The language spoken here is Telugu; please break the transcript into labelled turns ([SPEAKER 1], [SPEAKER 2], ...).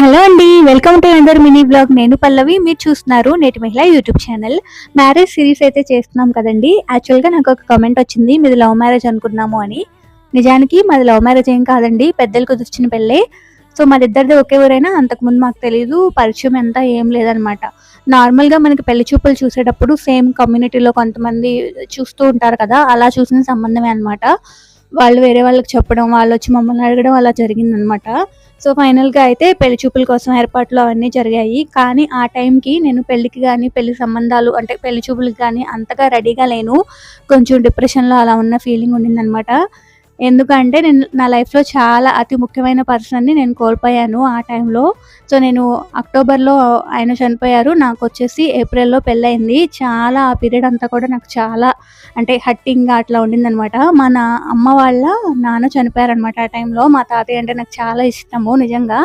[SPEAKER 1] హలో అండి వెల్కమ్ టు అందర్ మినీ బ్లాగ్. నేను పల్లవి మీరు చూస్తున్నారు నేటి మహిళ యూట్యూబ్ ఛానల్. మ్యారేజ్ సిరీస్ అయితే చేస్తున్నాం కదండి. యాక్చువల్గా నాకు ఒక కమెంట్ వచ్చింది మీది లవ్ మ్యారేజ్ అనుకున్నాము అని. నిజానికి మాది లవ్ మ్యారేజ్ ఏం కాదండి పెద్దలు కుదిర్చిన పెళ్ళే. సో మాదిద్దరిది ఒకే ఊరైనా అంతకుముందు మాకు తెలియదు పరిచయం ఎంత ఏం లేదనమాట. నార్మల్గా మనకి పెళ్ళి చూపులు చూసేటప్పుడు సేమ్ కమ్యూనిటీలో కొంతమంది చూస్తూ ఉంటారు కదా అలా చూసిన సంబంధమే అనమాట వాళ్ళు వేరే వాళ్ళకి చెప్పడం వాళ్ళు వచ్చి మమ్మల్ని అడగడం అలా జరిగిందనమాట సో ఫైనల్గా అయితే పెళ్ళి చూపుల కోసం ఏర్పాట్లు అవన్నీ జరిగాయి. కానీ ఆ టైంకి నేను పెళ్ళికి కానీ పెళ్ళి సంబంధాలు అంటే పెళ్ళి చూపులకి కానీ అంతగా రెడీగా లేను. కొంచెం డిప్రెషన్లో అలా ఉన్న ఫీలింగ్ ఉండిందనమాట ఎందుకంటే నేను నా లైఫ్లో చాలా అతి ముఖ్యమైన పర్సన్ని నేను కోల్పోయాను ఆ టైంలో. సో నేను అక్టోబర్లో ఆయన చనిపోయారు. నాకు వచ్చేసి ఏప్రిల్లో పెళ్ళయింది. చాలా ఆ పీరియడ్ అంతా కూడా నాకు చాలా అంటే హట్టింగ్గా అట్లా ఉండిందనమాట. మా నా అమ్మ వాళ్ళ నాన్న చనిపోయారనమాట ఆ టైంలో. మా తాతయ్య అంటే నాకు చాలా ఇష్టము నిజంగా.